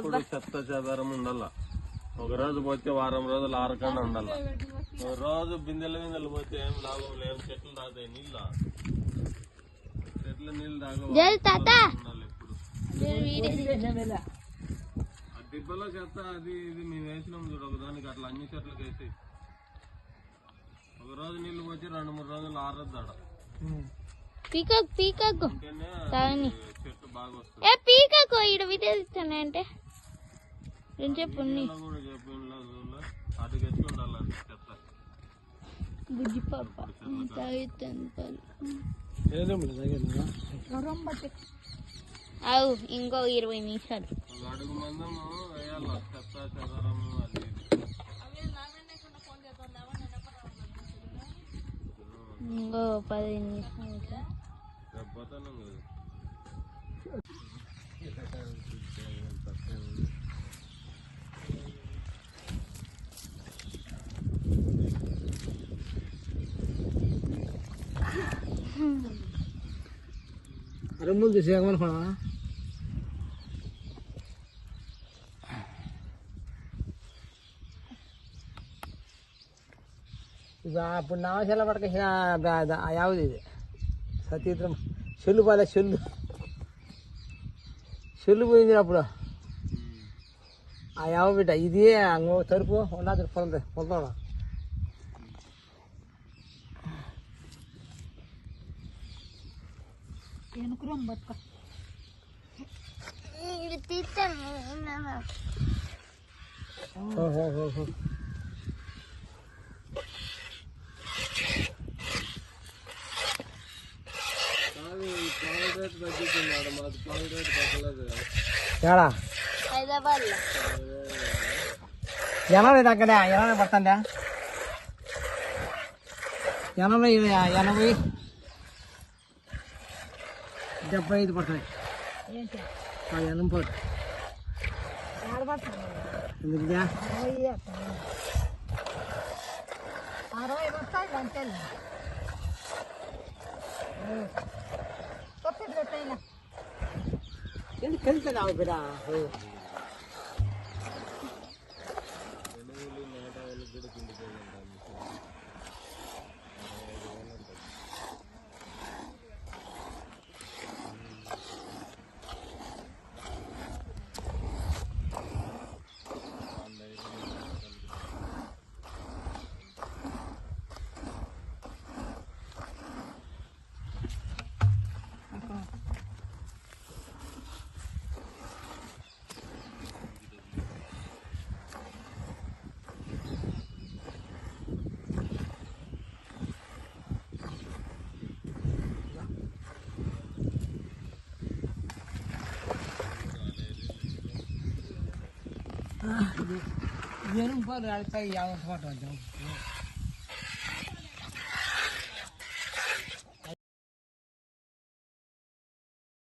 ఎప్పుడు చెత్త చెదారం ఉండాల? ఒక రోజు పోతే వారం రోజులు ఆరకుండా ఉండాల? ఒక రోజు బిందెల బిందెలు పోతే ఏం లాభం లేదు. చెట్లు తాగుతాయి? నీళ్ళు? చెట్లు నీళ్ళు వీడియో ఆ దిబ్బలో చెత్త అది ఇది మేము వేసినాం చూడు ఒక దానికి అట్లా అన్ని చెట్లకు వేసి. ఒక రోజు నీళ్ళు పోతే రెండు మూడు రోజులు ఆరద్దు ఆడ పీకాక్. చెట్టు బాగా వస్తుంది. ఏ పీకాక్ ఈడ వీడియో ఇస్తానంటే నేను చెప్పు బుజ్జి పాప తాగుతాను పాలు అవు ఇంకో ఇరవై నిమిషాలు. ఇంకో పది నిమిషాలు. రొమ్ములు చూసి ఏమనుకున్నా అప్పుడు నామశల పడకేసిన యావది ఇది. సతీత్రం చెల్లు పాలే చెల్లు. చెల్లు పోయింది అప్పుడు. ఆ యావ బిడ్డ ఇది అంగో తరుపు ఉన్నది ఈ పాల పాల రేటు తగ్గలేదు ఏడా? హైదరాబాద్ ఎనభై తగ్గడా ఎనభై పడుతుందా? ఎనభై ఎనభై. డెబ్బై ఐదు పడుతుంది ఆ, ఎనభై ఎందుకుదా ఎందుకు కలుగుతుంది బిడ్డ વેરું પર રાડતા આવો ફોટો જાઉં.